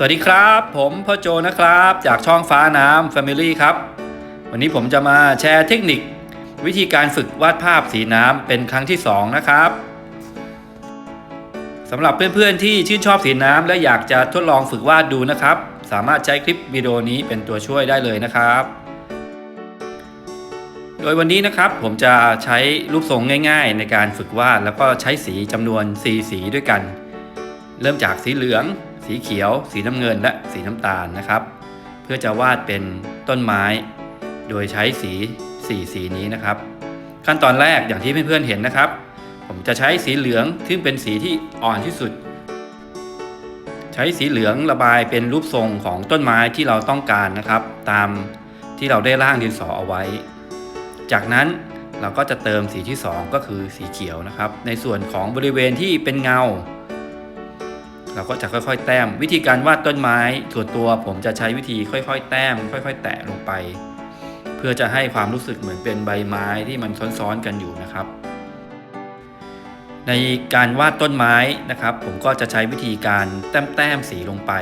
สวัสดีครับ ผมพ่อโจนะครับ จากช่องฟ้าน้ำ Family ครับ วันนี้ผมจะมาแชร์เทคนิค วิธีการฝึกวาดภาพสีน้ำเป็นครั้งที่ 2 นะครับสำหรับเพื่อนๆที่ชื่นชอบสีน้ำและอยากจะทดลองฝึกวาดดูนะครับ สามารถใช้คลิปวิดีโอนี้เป็นตัวช่วยได้เลยนะครับ โดยวันนี้นะครับผมจะใช้รูปทรงง่าย ๆ ในการฝึกวาดแล้วก็ใช้สีจำนวน 4 สีด้วยกัน เริ่มจากสีเหลือง สีเขียว สีน้ำเงินและสีน้ำตาลนะครับ เพื่อจะวาดเป็นต้นไม้ โดยใช้สี4สีนี้นะครับ ขั้นตอนแรกอย่างที่เพื่อนๆเห็นนะครับ ผมจะใช้สีเหลืองซึ่งเป็นสีที่อ่อนที่สุด ใช้สีเหลืองระบายเป็นรูปทรงของต้นไม้ที่เราต้องการนะครับ ตามที่เราได้ร่างดินสอเอาไว้ จากนั้นเราก็จะเติมสีที่ 2 ก็คือสีเขียวนะครับ ในส่วนของบริเวณที่เป็นเงา เราก็จะค่อย ๆ แต้ม วิธีการวาดต้นไม้ส่วนตัวผมจะใช้วิธีค่อย ๆ แต้ม ค่อย ๆ แตะลงไป เพื่อจะให้ความรู้สึกเหมือนเป็นใบไม้ที่มันซ้อนๆกันอยู่นะครับ ในการวาดต้นไม้นะครับ ผมก็จะใช้วิธีการแต้มๆสีลงไป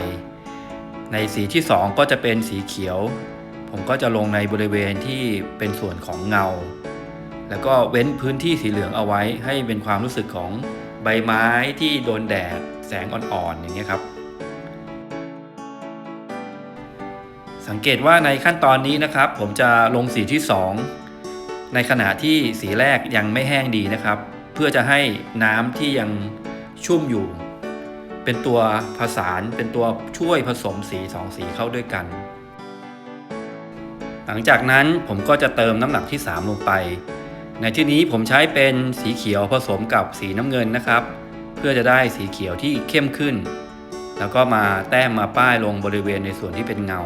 ในสีที่ 2 ก็จะเป็นสีเขียว ผมก็จะลงในบริเวณที่เป็นส่วนของเงา แล้วก็เว้นพื้นที่สีเหลืองเอาไว้ให้เป็นความรู้สึกของ ใบไม้ที่โดนแดดแสงอ่อนๆอย่างเงี้ยครับ สังเกตว่าในขั้นตอนนี้นะครับ ผมจะลงสีที่ 2 ในขณะที่สีแรกยังไม่แห้งดีนะครับ เพื่อจะให้น้ำที่ยังชุ่มอยู่ เป็นตัวผสานเป็นตัวช่วยผสมสีสองสีเข้าด้วยกัน หลังจากนั้นผมก็จะเติมน้ำหนักที่ 3 ลงไป ในที่นี้ผมใช้เป็นสีเขียวผสมกับสีน้ำเงินนะครับ เพื่อจะได้สีเขียวที่เข้มขึ้น แล้วก็มาแต้มมาป้ายลงบริเวณในส่วนที่เป็นเงา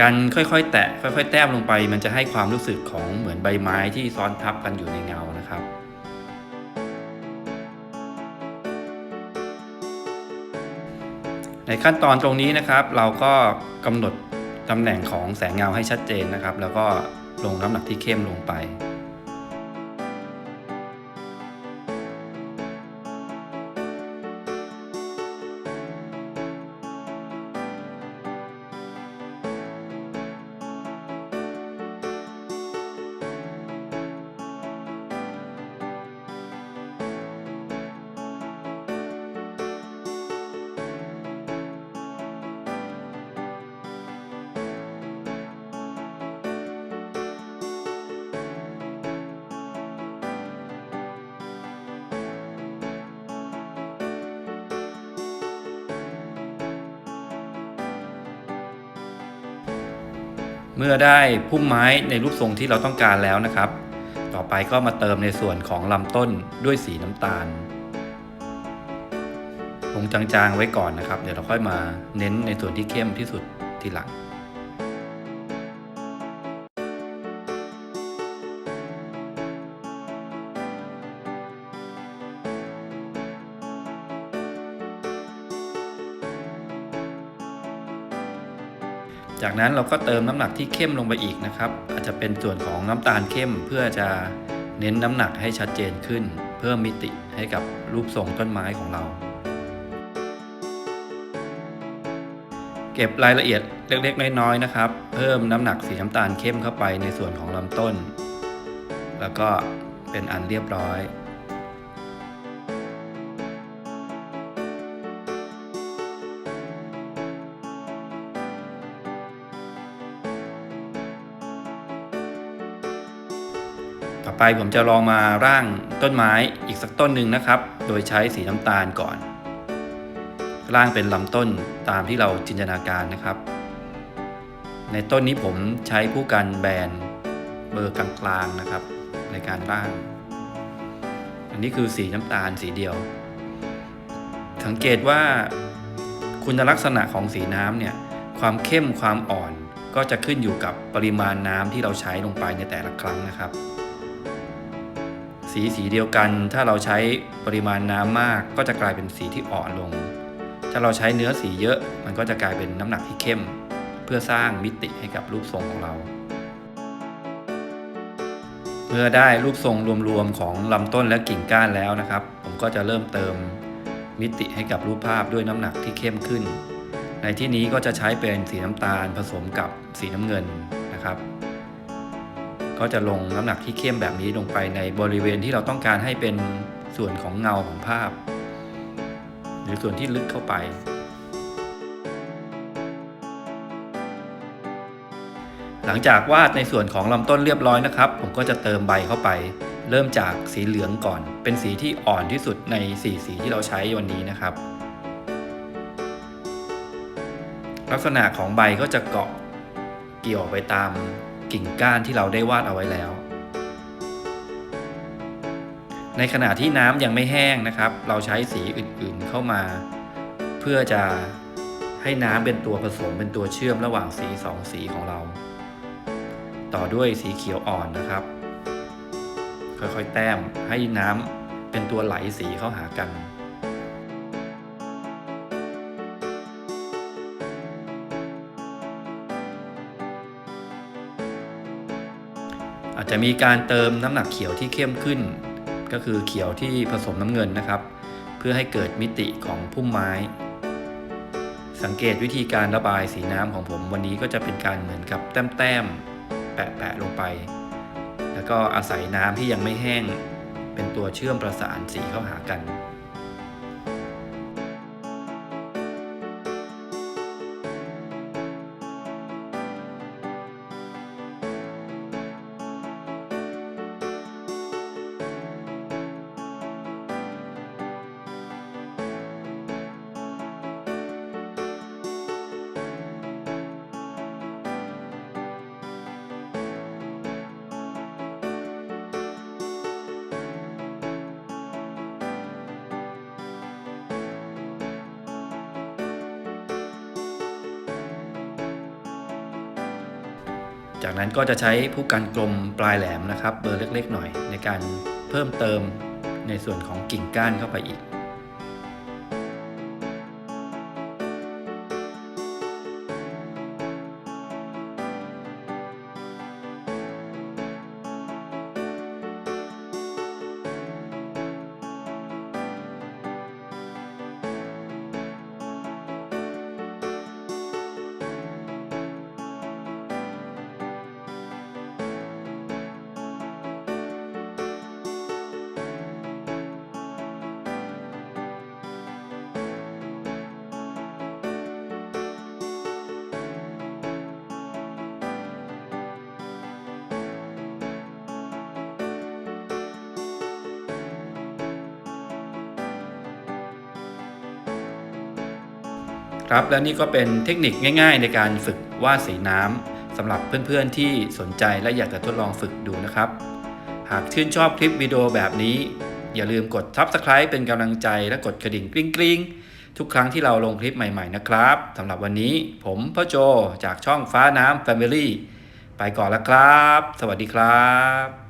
การค่อยๆ แตะค่อย ๆ แต้มลงไป มันจะให้ความรู้สึกของเหมือนใบไม้ที่ซ้อนทับกันอยู่ในเงานะครับในขั้นตอนตรงนี้นะครับเราก็กำหนดตำแหน่งของแสงเงาให้ชัดเจนนะครับ แล้วก็ ลงน้ำหนักที่เข้มลงไป เมื่อได้พุ่มไม้ในรูปทรงที่เราต้องการแล้วนะครับ ต่อไปก็มาเติมในส่วนของลำต้นด้วยสีน้ำตาล ลงจางๆไว้ก่อนนะครับ เดี๋ยวเราค่อยมาเน้นในส่วนที่เข้มที่สุดทีหลัง จากนั้นเราก็เติมน้ำหนักที่เข้มลงไปอีกนะครับ อาจจะเป็นส่วนของน้ำตาลเข้มเพื่อจะเน้นน้ำหนักให้ชัดเจนขึ้น เพิ่มมิติให้กับรูปทรงต้นไม้ของเรา เก็บรายละเอียดเล็กๆน้อยๆนะครับ เพิ่มน้ำหนักสีน้ำตาลเข้มเข้าไปในส่วนของลำต้น แล้วก็เป็นอันเรียบร้อย ต่อไปผมจะลองมาร่างต้นไม้อีกสักต้นหนึ่งนะครับ โดยใช้สีน้ำตาลก่อน ร่างเป็นลำต้นตามที่เราจินตนาการนะครับ ในต้นนี้ผมใช้ผู้กันแบนเบอร์กลางๆนะครับ ในการร่าง อันนี้คือสีน้ำตาลสีเดียว สังเกตว่าคุณลักษณะของสีน้ำเนี่ยความเข้มความอ่อนก็จะขึ้นอยู่กับปริมาณน้ำที่เราใช้ลงไปในแต่ละครั้งนะครับ สีสีเดียวกัน ถ้าเราใช้ปริมาณน้ำมาก ก็จะกลายเป็นสีที่อ่อนลง ถ้าเราใช้เนื้อสีเยอะ มันก็จะกลายเป็นน้ำหนักที่เข้ม เพื่อสร้างมิติให้กับรูปทรงของเรา เมื่อได้รูปทรงรวมๆของลำต้นและกิ่งก้านแล้วนะครับ ผมก็จะเริ่มเติมมิติให้กับรูปภาพด้วยน้ำหนักที่เข้มขึ้น ในที่นี้ก็จะใช้เป็นสีน้ำตาลผสมกับสีน้ำเงินนะครับ ก็จะลงน้ำหนักที่เข้มแบบนี้ลงไปในบริเวณที่เราต้องการให้เป็นส่วนของเงาของภาพ หรือส่วนที่ลึกเข้าไปหลังจากวาดในส่วนของลำต้นเรียบร้อยนะครับ ผมก็จะเติมใบเข้าไป เริ่มจากสีเหลืองก่อน เป็นสีที่อ่อนที่สุดในสีสีที่เราใช้วันนี้นะครับ ลักษณะของใบก็จะเกาะเกี่ยวไปตาม กิ่งก้านที่เราได้วาดเอาไว้แล้ว ในขณะที่น้ำยังไม่แห้งนะครับ เราใช้สีอื่นๆเข้ามา เพื่อจะให้น้ำเป็นตัวผสมเป็นตัวเชื่อมระหว่างสีสองสีของเรา ต่อด้วยสีเขียวอ่อนนะครับ ค่อยๆแต้มให้น้ำเป็นตัวไหลสีเข้าหากัน อาจจะมีการเติมน้ำหนักเขียวที่เข้มขึ้น ก็คือเขียวที่ผสมน้ำเงินนะครับ เพื่อให้เกิดมิติของพุ่มไม้ สังเกตวิธีการระบายสีน้ำของผมวันนี้ก็จะเป็นการเหมือนกับแต้มๆแปะๆลงไป แล้วก็อาศัยน้ำที่ยังไม่แห้ง เป็นตัวเชื่อมประสานสีเข้าหากัน จากนั้นก็จะใช้ผู้กันกลมปลายแหลมนะครับ เบอร์เล็กๆหน่อยในการเพิ่มเติมในส่วนของกิ่งก้านเข้าไปอีก ครับ และนี่ก็เป็นเทคนิคง่าย ๆ ในการฝึกวาดสีน้ำสำหรับเพื่อนๆที่สนใจและอยากจะทดลองฝึกดูนะครับ หากชื่นชอบคลิปวิดีโอแบบนี้ อย่าลืมกด Subscribe เป็นกำลังใจและกดกระดิ่งกริ๊งๆ ทุกครั้งที่เราลงคลิปใหม่ๆนะครับสำหรับวันนี้ผมพ่อโจจากช่องฟ้าน้ำ Family ไปก่อนแล้วครับ สวัสดีครับ